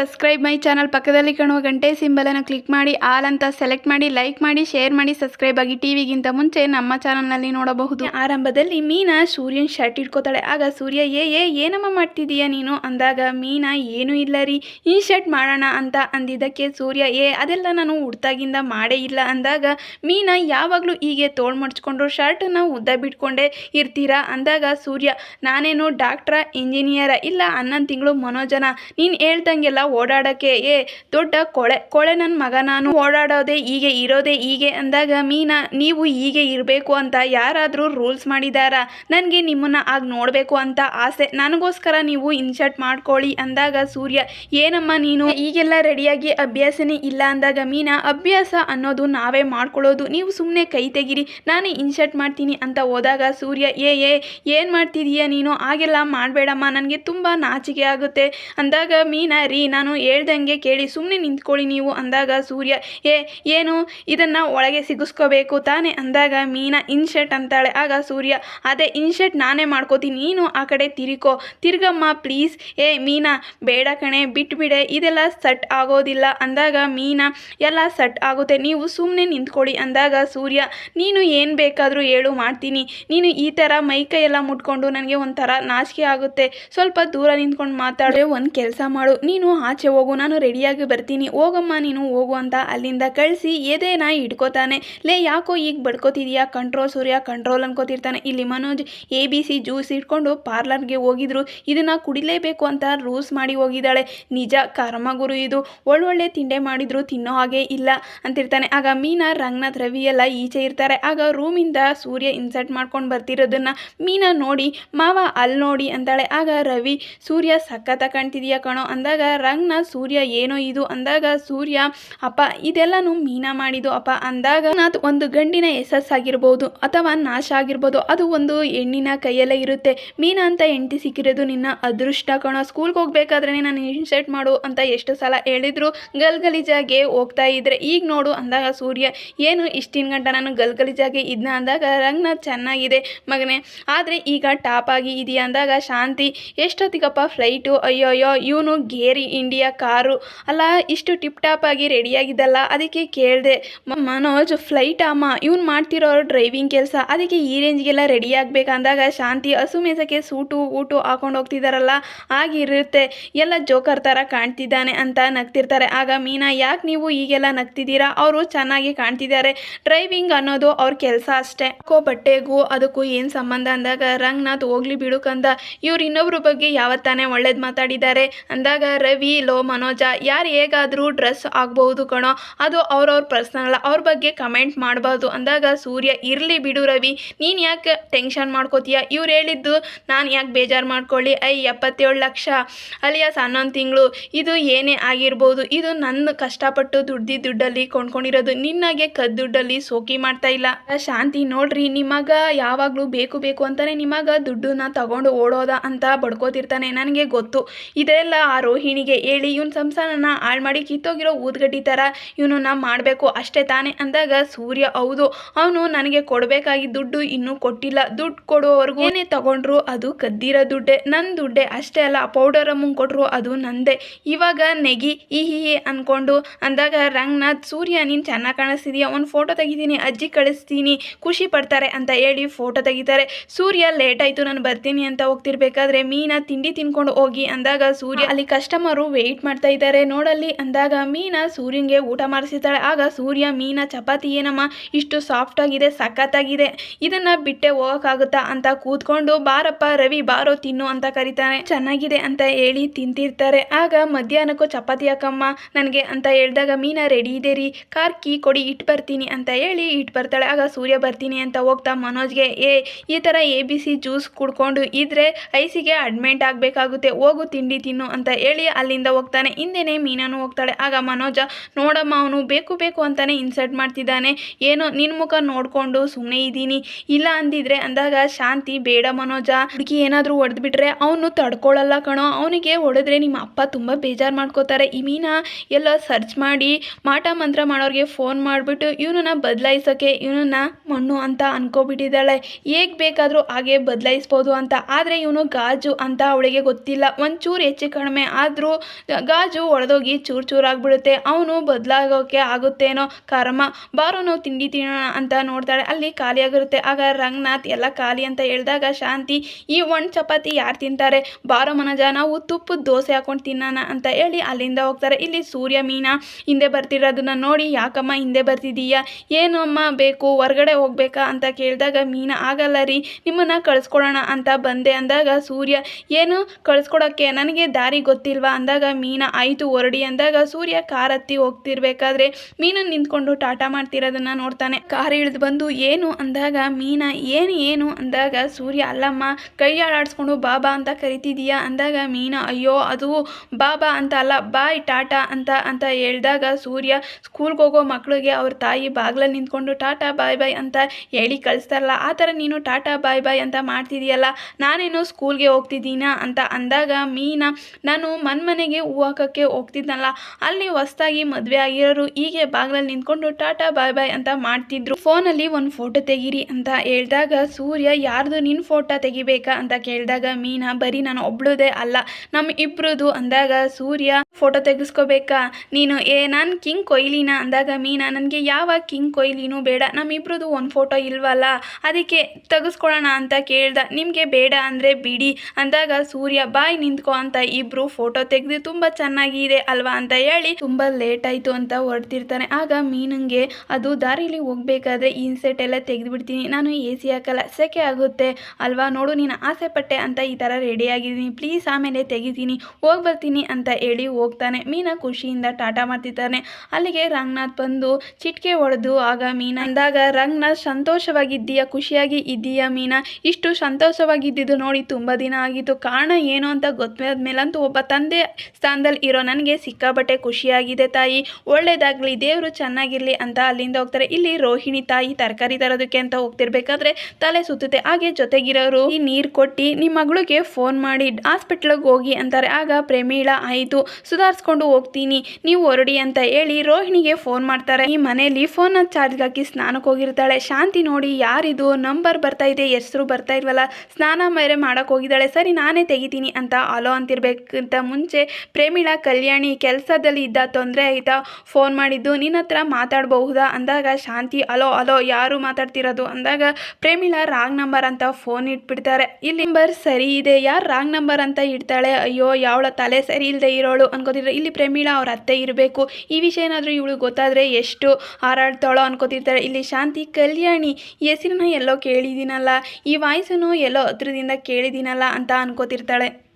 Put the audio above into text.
Subscribe my channel ಪಕ್ಕದಲ್ಲಿ ಕಾಣುವ ಗಂಟೆ ಸಿಂಬಲನ್ನು ಕ್ಲಿಕ್ ಮಾಡಿ ಆಲ್ ಅಂತ ಸೆಲೆಕ್ಟ್ ಮಾಡಿ ಲೈಕ್ ಮಾಡಿ ಶೇರ್ ಮಾಡಿ ಸಬ್ಸ್ಕ್ರೈಬ್ ಆಗಿ ಟಿವಿಗಿಂತ ಮುಂಚೆ ನಮ್ಮ ಚಾನಲ್ನಲ್ಲಿ ನೋಡಬಹುದು. ಆರಂಭದಲ್ಲಿ ಮೀನಾ ಸೂರ್ಯನ್ ಶರ್ಟ್ ಇಟ್ಕೋತಾಳೆ. ಆಗ ಸೂರ್ಯ, ಏ ಏ, ಏನಮ್ಮ ಮಾಡ್ತಿದೀಯ ನೀನು? ಅಂದಾಗ, ಮೀನಾ, ಏನೂ ಇಲ್ಲ ರೀ. ಈ ಶರ್ಟ್ ಮಾಡೋಣ ಅಂತ ಅಂದಿದ್ದಕ್ಕೆ ಸೂರ್ಯ, ಏ, ಅದೆಲ್ಲ ನಾನು ಉಡ್ತಾಗಿಂದ ಮಾಡೇ ಇಲ್ಲ. ಅಂದಾಗ, ಮೀನಾ, ಯಾವಾಗಲೂ ಹೀಗೆ ತೋಳು ಮಡ್ಚ್ಕೊಂಡು ಶರ್ಟನ್ನು ಉದ್ದ ಬಿಟ್ಕೊಂಡೇ ಇರ್ತೀರಾ? ಅಂದಾಗ ಸೂರ್ಯ, ನಾನೇನು ಡಾಕ್ಟ್ರ ಇಂಜಿನಿಯರ ಇಲ್ಲ, ಹನ್ನೊಂದು ತಿಂಗಳು ಮನೋಜನ. ನೀನು ಹೇಳ್ದಂಗೆಲ್ಲ ಓಡಾಡೋಕ್ಕೆ ದೊಡ್ಡ ಕೊಳೆ ಕೊಳೆ ನನ್ನ ಮಗ, ನಾನು ಓಡಾಡೋದೆ ಹೀಗೆ, ಇರೋದೆ ಹೀಗೆ ಅಂದಾಗ, ಮೀನಾ, ನೀವು ಹೀಗೆ ಇರಬೇಕು ಅಂತ ಯಾರಾದರೂ ರೂಲ್ಸ್ ಮಾಡಿದಾರಾ? ನನಗೆ ನಿಮ್ಮನ್ನ ಆಗ ನೋಡಬೇಕು ಅಂತ ಆಸೆ. ನನಗೋಸ್ಕರ ನೀವು ಇನ್ಸರ್ಟ್ ಮಾಡ್ಕೊಳ್ಳಿ ಅಂದಾಗ, ಸೂರ್ಯ, ಏನಮ್ಮ ನೀನು? ಈಗೆಲ್ಲ ರೆಡಿಯಾಗಿ ಅಭ್ಯಾಸನೇ ಇಲ್ಲ ಅಂದಾಗ, ಮೀನಾ, ಅಭ್ಯಾಸ ಅನ್ನೋದು ನಾವೇ ಮಾಡ್ಕೊಳ್ಳೋದು. ನೀವು ಸುಮ್ಮನೆ ಕೈ ತೆಗಿರಿ, ನಾನು ಇನ್ಸರ್ಟ್ ಮಾಡ್ತೀನಿ ಅಂತ ಹೋದಾಗ, ಸೂರ್ಯ, ಏ ಏ, ಏನು ಮಾಡ್ತಿದೀಯ ನೀನು? ಹಾಗೆಲ್ಲ ಮಾಡಬೇಡಮ್ಮ, ನನಗೆ ತುಂಬ ನಾಚಿಕೆ ಆಗುತ್ತೆ ಅಂದಾಗ, ಮೀನಾ ರೀ ಹೇಳ್ದಂಗೆ ಕೇಳಿ ಸುಮ್ಮನೆ ನಿಂತ್ಕೊಳ್ಳಿ ನೀವು ಅಂದಾಗ ಸೂರ್ಯ, ಏ, ಏನು? ಇದನ್ನು ಒಳಗೆ ಸಿಗಿಸ್ಕೋಬೇಕು ತಾನೇ? ಅಂದಾಗ ಮೀನಾ ಇನ್ಶರ್ಟ್ ಅಂತಾಳೆ. ಆಗ ಸೂರ್ಯ, ಅದೇ ಇನ್ಶರ್ಟ್ ನಾನೇ ಮಾಡ್ಕೋತೀನಿ. ನೀನು ಆ ಕಡೆ ತಿರ್ಕೋ ತಿರ್ಗಮ್ಮ ಪ್ಲೀಸ್. ಏ, ಮೀನಾ, ಬೇಡ ಕಣೆ, ಬಿಟ್ಬಿಡೆ. ಇದೆಲ್ಲ ಸಟ್ ಆಗೋದಿಲ್ಲ. ಅಂದಾಗ ಮೀನಾ, ಎಲ್ಲ ಸಟ್ ಆಗುತ್ತೆ. ನೀವು ಸುಮ್ಮನೆ ನಿಂತ್ಕೊಳ್ಳಿ. ಅಂದಾಗ ಸೂರ್ಯ, ನೀನು ಏನು ಬೇಕಾದರೂ ಹೇಳು, ಮಾಡ್ತೀನಿ. ನೀನು ಈ ಥರ ಮೈಕೈ ಎಲ್ಲ ಮುಟ್ಕೊಂಡು ನನಗೆ ಒಂಥರ ನಾಚಿಕೆ ಆಗುತ್ತೆ. ಸ್ವಲ್ಪ ದೂರ ನಿಂತ್ಕೊಂಡು ಮಾತಾಡ್ರೆ ಒಂದು ಕೆಲಸ ಮಾಡು. ನೀನು ಆಚೆ ಹೋಗು, ನಾನು ರೆಡಿಯಾಗಿ ಬರ್ತೀನಿ. ಹೋಗಮ್ಮ, ನೀನು ಹೋಗು ಅಂತ ಅಲ್ಲಿಂದ ಕಳಿಸಿ ಎದೇನ ಇಟ್ಕೋತಾನೆ ಲೇ, ಯಾಕೋ ಈಗ ಬಡ್ಕೋತಿದ್ಯಾ? ಕಂಟ್ರೋಲ್ ಸೂರ್ಯ ಕಂಟ್ರೋಲ್ ಅನ್ಕೋತಿರ್ತಾನೆ. ಇಲ್ಲಿ Manoj A B C juice ಇಟ್ಕೊಂಡು ಪಾರ್ಲರ್ಗೆ ಹೋಗಿದ್ರು. ಇದನ್ನು ಕುಡಿಲೇಬೇಕು ಅಂತ ರೂಲ್ಸ್ ಮಾಡಿ ಹೋಗಿದ್ದಾಳೆ. ನಿಜ ಕರ್ಮಗುರು ಇದು. ಒಳ್ಳೊಳ್ಳೆ ತಿಂಡೆ ಮಾಡಿದ್ರು, ತಿನ್ನೋ ಹಾಗೆ ಇಲ್ಲ ಅಂತಿರ್ತಾನೆ. ಆಗ ಮೀನಾ ರಂಗನಾಥ್ ರವಿ ಎಲ್ಲ ಈಚೆ ಇರ್ತಾರೆ. ಆಗ ರೂಮಿಂದ ಸೂರ್ಯ ಇನ್ಸರ್ಟ್ ಮಾಡ್ಕೊಂಡು ಬರ್ತಿರೋದನ್ನ ಮೀನಾ ನೋಡಿ, ಮಾವ ಅಲ್ಲಿ ನೋಡಿ ಅಂತಾಳೆ. ಆಗ ರವಿ, ಸೂರ್ಯ ಸಖತ್ತ ಕಾಣ್ತಿದ್ಯಾ ಕಣೋ? ಅಂದಾಗ ರಂಗನಾಥ್ ಸೂರ್ಯ ಏನೋ ಇದು ಅಂದಾಗ ಸೂರ್ಯ, ಅಪ್ಪ, ಇದೆಲ್ಲನೂ ಮೀನಾ ಮಾಡಿದ್ದು, ಅಪ್ಪ. ಅಂದಾಗ ನಾತ್ ಒಂದು ಗಂಡಿನ ಯಶಸ್ಸಾಗಿರ್ಬೋದು ಅಥವಾ ನಾಶ ಆಗಿರ್ಬೋದು. ಅದು ಒಂದು ಹೆಣ್ಣಿನ ಕೈಯಲ್ಲೇ ಇರುತ್ತೆ. ಮೀನಾ ಅಂತ ಹೆಂಡತಿ ಸಿಕ್ಕಿರೋದು ನಿನ್ನ ಅದೃಷ್ಟ ಕಣ. ಸ್ಕೂಲ್ಗೆ ಹೋಗ್ಬೇಕಾದ್ರೆ ನಾನು ಇನ್ಸರ್ಟ್ ಮಾಡು ಅಂತ ಎಷ್ಟು ಸಲ ಹೇಳಿದ್ರು ಗಲ್ಗಲಿಜಾಗೆ ಹೋಗ್ತಾ ಇದ್ರೆ. ಈಗ ನೋಡು ಅಂದಾಗ ಸೂರ್ಯ, ಏನು ಇಷ್ಟಿನ ಗಂಟ ನಾನು ಗಲ್ಗಲಿಜಾಗೆ ಇದ್ನ? ಅಂದಾಗ ರಂಗ್ನ ಚೆನ್ನಾಗಿದೆ ಮಗನೆ. ಆದರೆ ಈಗ ಟಾಪ್ ಆಗಿ ಇದೆಯಾ ಅಂದಾಗ ಶಾಂತಿ. ಎಷ್ಟೊತ್ತಿಗಪ್ಪ ಫ್ಲೈಟು ಅಯ್ಯೋಯ್ಯೋ ಅಯ್ಯೋ ಇವನು ಗೇರಿ ಇಂಡಿಯಾ ಕಾರು, ಅಲ್ಲ ಇಷ್ಟು ಟಿಪ್ ಟಾಪ್ ಆಗಿ ರೆಡಿಯಾಗಿದ್ದಲ್ಲ ಅದಕ್ಕೆ ಕೇಳಿದೆ ಮನೋಜ್ ಫ್ಲೈಟ್ ಅಮ್ಮ, ಇವ್ನು ಮಾಡ್ತಿರೋ ಡ್ರೈವಿಂಗ್ ಕೆಲಸ, ಅದಕ್ಕೆ ಈ ರೇಂಜ್ಗೆಲ್ಲ ರೆಡಿ ಆಗಬೇಕಂದಾಗ ಶಾಂತಿ ಹಸು ಮೇಸಕ್ಕೆ ಸೂಟು, ಊಟು ಹಾಕೊಂಡು ಹೋಗ್ತಿದ್ದಾರಲ್ಲ ಆಗಿರುತ್ತೆ ಎಲ್ಲ ಜೋಕರ್ ಥರ ಕಾಣ್ತಿದ್ದಾನೆ ಅಂತ ನಗ್ತಿರ್ತಾರೆ. ಆಗ ಮೀನಾ, ಯಾಕೆ ನೀವು ಈಗೆಲ್ಲ ನಗ್ತಿದ್ದೀರಾ? ಅವರು ಚೆನ್ನಾಗಿ ಕಾಣ್ತಿದ್ದಾರೆ. ಡ್ರೈವಿಂಗ್ ಅನ್ನೋದು ಅವ್ರ ಕೆಲಸ ಅಷ್ಟೇ. ಕೋ ಬಟ್ಟೆಗೂ ಅದಕ್ಕೂ ಏನು ಸಂಬಂಧ ಅಂದಾಗ, ರಂಗನಾಥ್ ಹೋಗ್ಲಿ ಬಿಡುಕಂದ ಇವ್ರು ಇನ್ನೊಬ್ರ ಬಗ್ಗೆ ಯಾವತ್ತಾನೆ ಒಳ್ಳೇದು ಮಾತಾಡಿದ್ದಾರೆ? ಅಂದಾಗ ರವಿ ಲೋ ಮನೋಜ, ಯಾರು ಹೇಗಾದರೂ ಡ್ರೆಸ್ ಆಗ್ಬೋದು ಕಣೋ. ಅದು ಅವ್ರವ್ರ ಪರ್ಸನಲ್. ಅವ್ರ ಬಗ್ಗೆ ಕಮೆಂಟ್ ಮಾಡಬಾರ್ದು. ಅಂದಾಗ ಸೂರ್ಯ, ಇರಲಿ ಬಿಡು ರವಿ, ನೀನು ಯಾಕೆ ಟೆನ್ಷನ್ ಮಾಡ್ಕೋತೀಯ? ಇವ್ರು ಹೇಳಿದ್ದು ನಾನು ಯಾಕೆ ಬೇಜಾರು ಮಾಡ್ಕೊಳ್ಳಿ? ಐ, ಎಪ್ಪತ್ತೇಳು ಲಕ್ಷ ಅಲಿಯಾಸ್ ಹನ್ನೊಂದು ತಿಂಗಳು. ಇದು ಏನೇ ಆಗಿರ್ಬೋದು. ಇದು ನನ್ನ ಕಷ್ಟಪಟ್ಟು ದುಡ್ಡಿ ದುಡ್ಡಲ್ಲಿ ಕೊಂಡ್ಕೊಂಡಿರೋದು. ನಿನ್ನಾಗೆ ಕದ್ದು ದುಡ್ಡಲ್ಲಿ ಸೋಕಿ ಮಾಡ್ತಾ ಇಲ್ಲ. ಶಾಂತಿ, ನೋಡ್ರಿ, ನಿಮಗ ಯಾವಾಗಲೂ ಬೇಕು ಬೇಕು ಅಂತಾನೆ ನಿಮಗ ದುಡ್ಡನ್ನ ತಗೊಂಡು ಓಡೋದ ಅಂತ ಬಡ್ಕೋತಿರ್ತಾನೆ. ನನಗೆ ಗೊತ್ತು. ಇದೆಲ್ಲ ಆ ರೋಹಿಣಿಗೆ ಹೇಳಿ, ಇವನು ಸಂಸಾರನ ಹಾಳು ಮಾಡಿ ಕಿತ್ತೋಗಿರೋ ಊದ್ಗಡ್ಡಿ ಥರ ಇವನನ್ನ ಮಾಡಬೇಕು, ಅಷ್ಟೇ ತಾನೇ ಅಂದಾಗ ಸೂರ್ಯ, ಹೌದು, ಅವನು ನನಗೆ ಕೊಡಬೇಕಾಗಿ ದುಡ್ಡು ಇನ್ನೂ ಕೊಟ್ಟಿಲ್ಲ. ದುಡ್ಡು ಕೊಡುವವರೆಗೂ ಏನೇ ತಗೊಂಡ್ರು ಅದು ಕದ್ದಿರೋ ದುಡ್ಡೇ. ನನ್ನ ದುಡ್ಡೇ ಅಷ್ಟೇ ಅಲ್ಲ ಪೌಡರ್ ಅಮ್ಮಂಗೆ ಕೊಟ್ಟರು ಅದು ನಂದೇ. ಇವಾಗ ನೆಗಿ ಈ ಹಿ ಅಂದ್ಕೊಂಡು ಅಂದಾಗ ರಂಗನಾಥ್, ಸೂರ್ಯ, ನೀನು ಚೆನ್ನಾಗಿ ಕಾಣಿಸ್ತಿದೀಯಾ, ಒಂದು ಫೋಟೋ ತೆಗಿತೀನಿ, ಅಜ್ಜಿ ಕಳಿಸ್ತೀನಿ, ಖುಷಿ ಪಡ್ತಾರೆ ಅಂತ ಹೇಳಿ ಫೋಟೋ ತೆಗಿತಾರೆ. ಸೂರ್ಯ ಲೇಟ್ ಆಯಿತು, ನಾನು ಬರ್ತೀನಿ ಅಂತ ಹೋಗ್ತಿರ್ಬೇಕಾದ್ರೆ ಮೀನಾ ತಿಂಡಿ ತಿನ್ಕೊಂಡು ಹೋಗಿ ಅಂದಾಗ ಸೂರ್ಯ, ಅಲ್ಲಿ ಕಸ್ಟಮರು ವೆಯ್ಟ್ ಮಾಡ್ತಾ ಇದ್ದಾರೆ. ನೋಡಲ್ಲಿ ಅಂದಾಗ ಮೀನಾ ಸೂರ್ಯನಿಗೆ ಊಟ ಮಾಡಿಸಿದ್ದಾಳೆ ಆಗ ಸೂರ್ಯ ಮೀನಾ ಚಪಾತಿ ಏನಮ್ಮ, ಇಷ್ಟು ಸಾಫ್ಟ್ ಆಗಿದೆ, ಸಖತ್ತಾಗಿದೆ, ಇದನ್ನ ಬಿಟ್ಟೆ ಹೋಗಕ್ಕಾಗುತ್ತಾ ಅಂತ ಕೂತ್ಕೊಂಡು ಬಾರಪ್ಪ, ರವಿ ಬಾರೋ ತಿನ್ನು ಅಂತ ಕರೀತಾನೆ. ಚೆನ್ನಾಗಿದೆ ಅಂತ ಹೇಳಿ ತಿಂತಿರ್ತಾರೆ. ಆಗ ಮಧ್ಯಾಹ್ನಕ್ಕೂ ಚಪಾತಿ ಹಾಕಮ್ಮ, ನನಗೆ ಅಂತ ಹೇಳಿದಾಗ ಮೀನಾ, ರೆಡಿ ಇದೆ ರೀ, ಕಾರ್ ಕೀ ಕೊಡಿ ಇಟ್ಟು ಬರ್ತೀನಿ ಅಂತ ಹೇಳಿ ಇಟ್ಟು ಬರ್ತಾಳೆ. ಆಗ ಸೂರ್ಯ ಬರ್ತೀನಿ ಅಂತ ಹೋಗ್ತಾ ಮನೋಜ್ಗೆ, ಏ, ಈ ಥರ ಎ ಬಿ ಸಿ ಜ್ಯೂಸ್ ಕುಡ್ಕೊಂಡು ಇದ್ರೆ ಐಸಿಗೆ ಅಡ್ಮಿಂಟ್ ಆಗಬೇಕಾಗುತ್ತೆ, ಹೋಗು ತಿಂಡಿ ತಿನ್ನು ಅಂತ ಹೇಳಿ ಅಲ್ಲಿಂದ ಹೋಗ್ತಾನೆ. ಹಿಂದೆನೇ ಮೀನಾನು ಹೋಗ್ತಾಳೆ. ಆಗ ಮನೋಜ, ನೋಡಮ್ಮ, ಅವನು ಬೇಕು ಬೇಕು ಅಂತಾನೆ ಇನ್ಸರ್ಟ್ ಮಾಡ್ತಿದ್ದಾನೆ. ಏನೋ ನಿನ್ನ ಮುಖ ನೋಡಿಕೊಂಡು ಸುಮ್ಮನೆ ಇದ್ದೀನಿ. ಇಲ್ಲ ಅಂದಿದ್ರೆ ಅಂದಾಗ, ಶಾಂತಿ, ಬೇಡ ಮನೋಜ. ಹುಡುಗಿ ಏನಾದರೂ ಹೊಡೆದ್ಬಿಟ್ರೆ ಅವನು ತಡ್ಕೊಳ್ಳಲ್ಲ ಕಣೋ. ಅವನಿಗೆ ಹೊಡೆದ್ರೆ ನಿಮ್ಮ ಅಪ್ಪ ತುಂಬ ಬೇಜಾರು ಮಾಡ್ಕೋತಾರೆ. ಈ ಮೀನಾ ಎಲ್ಲ ಸರ್ಚ್ ಮಾಡಿ, ಮಾಟ ಮಂತ್ರ ಮಾಡೋರಿಗೆ ಫೋನ್ ಮಾಡಿಬಿಟ್ಟು, ಇವನನ್ನ ಬದಲಾಯಿಸೋಕ್ಕೆ, ಇವನನ್ನ ಮಣ್ಣು ಅಂತ ಅನ್ಕೋಬಿಟ್ಟಿದ್ದಾಳೆ. ಹೇಗೆ ಬೇಕಾದರೂ ಹಾಗೆ ಬದಲಾಯಿಸ್ಬೋದು ಅಂತ. ಆದರೆ ಇವನು ಗಾಜು ಅಂತ ಅವಳಿಗೆ ಗೊತ್ತಿಲ್ಲ. ಒಂಚೂರು ಹೆಚ್ಚು ಕಡಿಮೆ ಆದರೂ ಗಾಜು ಒಡೆದೋಗಿ ಚೂರು ಚೂರಾಗ್ಬಿಡುತ್ತೆ. ಅವನು ಬದಲಾಗೋಕೆ ಆಗುತ್ತೇನೋ? ಕರ್ಮ. ಬಾರೋ ನಾವು ತಿಂಡಿ ತಿನ್ನೋಣ ಅಂತ ನೋಡ್ತಾಳೆ. ಅಲ್ಲಿ ಖಾಲಿಯಾಗಿರುತ್ತೆ. ಆಗ ರಂಗನಾಥ್, ಎಲ್ಲ ಖಾಲಿ ಅಂತ ಹೇಳಿದಾಗ ಶಾಂತಿ, ಈ ಒಂದು ಚಪಾತಿ ಯಾರು ತಿಂತಾರೆ? ಬಾರೋ ಮನಜ, ನಾವು ತುಪ್ಪದ ದೋಸೆ ಹಾಕೊಂಡು ತಿನ್ನೋಣ ಅಂತ ಹೇಳಿ ಅಲ್ಲಿಂದ ಹೋಗ್ತಾರೆ. ಇಲ್ಲಿ ಸೂರ್ಯ, ಮೀನಾ ಹಿಂದೆ ಬರ್ತಿರೋದನ್ನ ನೋಡಿ, ಯಾಕಮ್ಮ ಹಿಂದೆ ಬರ್ತಿದ್ದೀಯಾ ಏನು ಅಮ್ಮ ಬೇಕು? ಹೊರಗಡೆ ಹೋಗ್ಬೇಕಾ? ಅಂತ ಕೇಳಿದಾಗ, ಮೀನಾ, ಆಗಲ್ಲ ರೀ. ನಿಮ್ಮನ್ನ ಕಳ್ಸ್ಕೊಡೋಣ ಅಂತ ಬಂದೆ ಅಂದಾಗ ಸೂರ್ಯ, ಏನು ಕಳಿಸ್ಕೊಡೋಕ್ಕೆ ನನಗೆ ದಾರಿ ಗೊತ್ತಿಲ್ವಾ? ಅಂದಾಗ ಮೀನಾ ಆಯಿತು, ಹೊರಡಿ ಅಂದಾಗ ಸೂರ್ಯ ಕಾರ್ ಹತ್ತಿ ಹೋಗ್ತಿರ್ಬೇಕಾದ್ರೆ ಮೀನಾ ನಿಂತ್ಕೊಂಡು ಟಾಟಾ ಮಾಡ್ತಿರೋದನ್ನ ನೋಡ್ತಾನೆ. ಕಾರ್ ಇಳಿದು ಬಂದು, ಏನು? ಅಂದಾಗ, ಮೀನ, ಏನು ಏನು? ಅಂದಾಗ, ಸೂರ್ಯ, ಅಲ್ಲಮ್ಮ, ಕೈ ಆಡಾಡ್ಸ್ಕೊಂಡು ಬಾಬಾ ಅಂತ ಕರಿತಿದೀಯಾ? ಅಂದಾಗ, ಮೀನ, ಅಯ್ಯೋ, ಅದು ಬಾಬಾ ಅಂತ ಅಲ್ಲ, ಬಾಯ್ ಟಾಟಾ ಅಂತ ಅಂತ ಹೇಳಿದಾಗ ಸೂರ್ಯ, ಸ್ಕೂಲ್ಗೆ ಹೋಗೋ ಮಕ್ಕಳಿಗೆ ಅವ್ರ ತಾಯಿ ಬಾಗ್ಲಲ್ಲಿ ನಿಂತ್ಕೊಂಡು ಟಾಟಾ ಬಾಯ್ ಬಾಯ್ ಅಂತ ಹೇಳಿ ಕಳಿಸ್ತಾರಲ್ಲ, ಆ ಥರ ನೀನು ಟಾಟಾ ಬಾಯ್ ಬಾಯ್ ಅಂತ ಮಾಡ್ತಿದೀಯಲ್ಲ, ನಾನೇನು ಸ್ಕೂಲ್ಗೆ ಹೋಗ್ತಿದ್ದೀನಾ? ಅಂತ ಅಂದಾಗ, ಮೀನ, ನಾನು ಮನ್ಮನೆಗೆ ಹೂ ಹಾಕೋಕ್ಕೆ ಹೋಗ್ತಿದ್ನಲ್ಲ, ಅಲ್ಲಿ ಹೊಸ್ದಾಗಿ ಮದುವೆ ಆಗಿರೋರು ಹೀಗೆ ಬಾಗ್ಲಲ್ಲಿ ನಿಂತ್ಕೊಂಡು ಟಾಟಾ ಬಾಯ್ ಬಾಯ್ ಅಂತ ಮಾಡ್ತಿದ್ರು. ಫೋನಲ್ಲಿ ಒಂದು ಫೋಟೋ ತೆಗೀರಿ ಅಂತ ಹೇಳಿದಾಗ, ಸೂರ್ಯ, ಯಾರ್ದು ನಿನ್ನ ಫೋಟೋ ತೆಗಿಬೇಕಾ? ಅಂತ ಕೇಳಿದಾಗ, ಮೀನಾ, ಬರೀ ನಾನು ಒಬ್ಳುದೇ ಅಲ್ಲ ನಮ್ಮ ಇಬ್ರದು. ಅಂದಾಗ, ಸೂರ್ಯ ಫೋಟೋ ತೆಗೆಸ್ಕೋಬೇಕಾ? ನೀನು ಏ, ನಾನು ಕಿಂಗ್ ಕೊಯ್ಲಿನ ಅಂದಾಗ, ಮೀನಾ, ನನಗೆ ಯಾವ ಕಿಂಗ್ ಕೊಯ್ಲಿನೂ ಬೇಡ ನಮ್ಮಿಬ್ರದ್ದು ಒಂದು ಫೋಟೋ ಇಲ್ವಲ್ಲ, ಅದಕ್ಕೆ ತೆಗೆಸ್ಕೊಳ್ಳೋಣ ಅಂತ ಕೇಳ್ದ. ನಿಮಗೆ ಬೇಡ ಅಂದರೆ ಬಿಡಿ. ಅಂದಾಗ, ಸೂರ್ಯ, ಬಾಯ್ ನಿಂತ್ಕೊ ಅಂತ ಇಬ್ರು ಫೋಟೋ ತೆಗೆದು ತುಂಬ ಚೆನ್ನಾಗಿದೆ ಅಲ್ವಾ ಅಂತ ಹೇಳಿ ತುಂಬ ಲೇಟ್ ಆಯಿತು ಅಂತ ಹೊರಡ್ತಿರ್ತಾನೆ. ಆಗ ಮೀನಂಗೆ, ಅದು ದಾರಿಲಿ ಹೋಗ್ಬೇಕಾದ್ರೆ ಇನ್ಸೆಟ್ ಎಲ್ಲ ತೆಗೆದುಬಿಡ್ತೀನಿ. ನಾನು ಎ ಸಿ ಹಾಕಲ್ಲ, ಸೆಕೆ ಆಗುತ್ತೆ. ಅಲ್ವಾ? ನೋಡು, ನೀನು ಆಸೆ ಪಟ್ಟೆ ಅಂತ ಈ ಥರ ರೆಡಿ ಆಗಿದ್ದೀನಿ. ಪ್ಲೀಸ್ ಆಮೇಲೆ ತೆಗಿತೀನಿ. ಹೋಗಿ ಬರ್ತೀನಿ ಅಂತ ಹೇಳಿ ಹೋಗ್ತಾನೆ. ಮೀನಾ ಖುಷಿಯಿಂದ ಟಾಟಾ ಮಾಡ್ತಿದ್ದಾನೆ ಅಲ್ಲಿಗೆ ರಂಗನಾಥ್ ಬಂದು ಚಿಟ್ಕೆ ಹೊಡೆದು, ಆಗ ಮೀನಾ ಅಂದಾಗ, ರಂಗನಾಥ್, ಸಂತೋಷವಾಗಿದ್ದೀಯಾ? ಖುಷಿಯಾಗಿ ಇದ್ದೀಯಾ ಮೀನಾ? ಇಷ್ಟು ಸಂತೋಷವಾಗಿದ್ದಿದ್ದು ನೋಡಿ ತುಂಬ ದಿನ ಆಗಿತ್ತು. ಕಾರಣ ಏನು ಅಂತ ಗೊತ್ತಾದ್ಮೇಲಂತೂ ಒಬ್ಬ ತಂದೆ ಸ್ಥಾನದಲ್ಲಿ ಇರೋ ನನಗೆ ಸಿಕ್ಕಾಬಟ್ಟೆ ಖುಷಿಯಾಗಿದೆ ತಾಯಿ. ಒಳ್ಳೇದಾಗಲಿ, ದೇವರು ಚೆನ್ನಾಗಿರಲಿ ಅಂತ ಅಲ್ಲಿಂದ ಹೋಗ್ತಾರೆ. ಇಲ್ಲಿ ರೋಹಿಣಿ ತಾಯಿ ತರಕಾರಿ ತರೋದಕ್ಕೆ ಅಂತ ಹೋಗ್ತಿರ್ಬೇಕಾದ್ರೆ ತಲೆ ಸುತ್ತುತ್ತೆ. ಹಾಗೆ ಜೊತೆಗಿರೋರು ಈ ನೀರು ಕೊಟ್ಟು ನಿಮ್ಮ ಮಗಳಿಗೆ ಫೋನ್ ಮಾಡಿ ಹಾಸ್ಪಿಟ್ಲಿಗೆ ಹೋಗಿ ಅಂತಾರೆ. ಆಗ ಪ್ರೇಮೀಳ, ಆಯಿತು, ಸುಧಾರಿಸ್ಕೊಂಡು ಹೋಗ್ತೀನಿ. ನೀವು ಹೊರಡಿ ಅಂತ ಹೇಳಿ ರೋಹಿಣಿಗೆ ಫೋನ್ ಮಾಡ್ತಾರೆ. ಈ ಮನೆಯಲ್ಲಿ ಫೋನ್ ಚಾರ್ಜ್ ಹಾಕಿ ಸ್ನಾನಕ್ಕೆ ಹೋಗಿರ್ತಾಳೆ. ಶಾಂತಿ ನೋಡಿ, ಯಾರಿದು? ನಂಬರ್ ಬರ್ತಾ ಇದೆ, ಹೆಸರು ಬರ್ತಾ ಇಲ್ವಲ್ಲ? ಸ್ನಾನ ಮೇರೆ ಮಾಡಕ್ಕೆ ಹೋಗಿದ್ದಾಳೆ. ಸರಿ, ನಾನೇ ತೆಗಿತೀನಿ ಅಂತ ಅಲೋ ಅಂತಿರ್ಬೇಕಂತ ಮುಂಚೆ ಪ್ರೇಮಿಳಾ, ಕಲ್ಯಾಣಿ, ಕೆಲಸದಲ್ಲಿ ಇದ್ದ ತೊಂದರೆ ಆಯಿತಾ? ಫೋನ್ ಮಾಡಿದ್ದು ನಿನ್ನ ಹತ್ರ ಮಾತಾಡಬಹುದಾ? ಅಂದಾಗ, ಶಾಂತಿ, ಅಲೋ ಅಲೋ, ಯಾರು ಮಾತಾಡ್ತಿರೋದು? ಅಂದಾಗ, ಪ್ರೇಮಿಳಾ, ರಾಂಗ್ ನಂಬರ್ ಅಂತ ಫೋನ್ ಇಟ್ಬಿಡ್ತಾರೆ. ಇಲ್ಲಿ ನಂಬರ್ ಸರಿ ಇದೆ, ಯಾರು ರಾಂಗ್ ನಂಬರ್ ಅಂತ ಇಡ್ತಾಳೆ? ಅಯ್ಯೋ, ಯಾವಳ ತಲೆ ಸರಿ ಇಲ್ಲದೆ ಇರೋಳು? ಅನ್ಕೋತಿದ್ರೆ. ಇಲ್ಲಿ ಪ್ರೇಮಿಳಾ, ಅವ್ರ ಅತ್ತೆ ಇರಬೇಕು. ಈ ವಿಷಯ ಏನಾದರೂ ಇವಳು ಗೊತ್ತಾದರೆ ಎಷ್ಟು ಹಾರಾಡ್ತಾಳೋ? ಅನ್ಕೋತಿರ್ತಾಳೆ ಇಲ್ಲಿ ಶಾಂತಿ, ಕಲ್ಯಾಣಿ, ಹೆಸರನ್ನ ಎಲ್ಲೋ ಕೇಳಿದ್ದೀನಲ್ಲ ಈ ವಾಯ್ಸನ್ನು ಎಲ್ಲೋ ಹತ್ರದಿಂದ ಕೇಳಿದ್ದೀನಲ್ಲ ಅಂತ ಅನ್ಕೋತಿರ್ತಾಳೆ.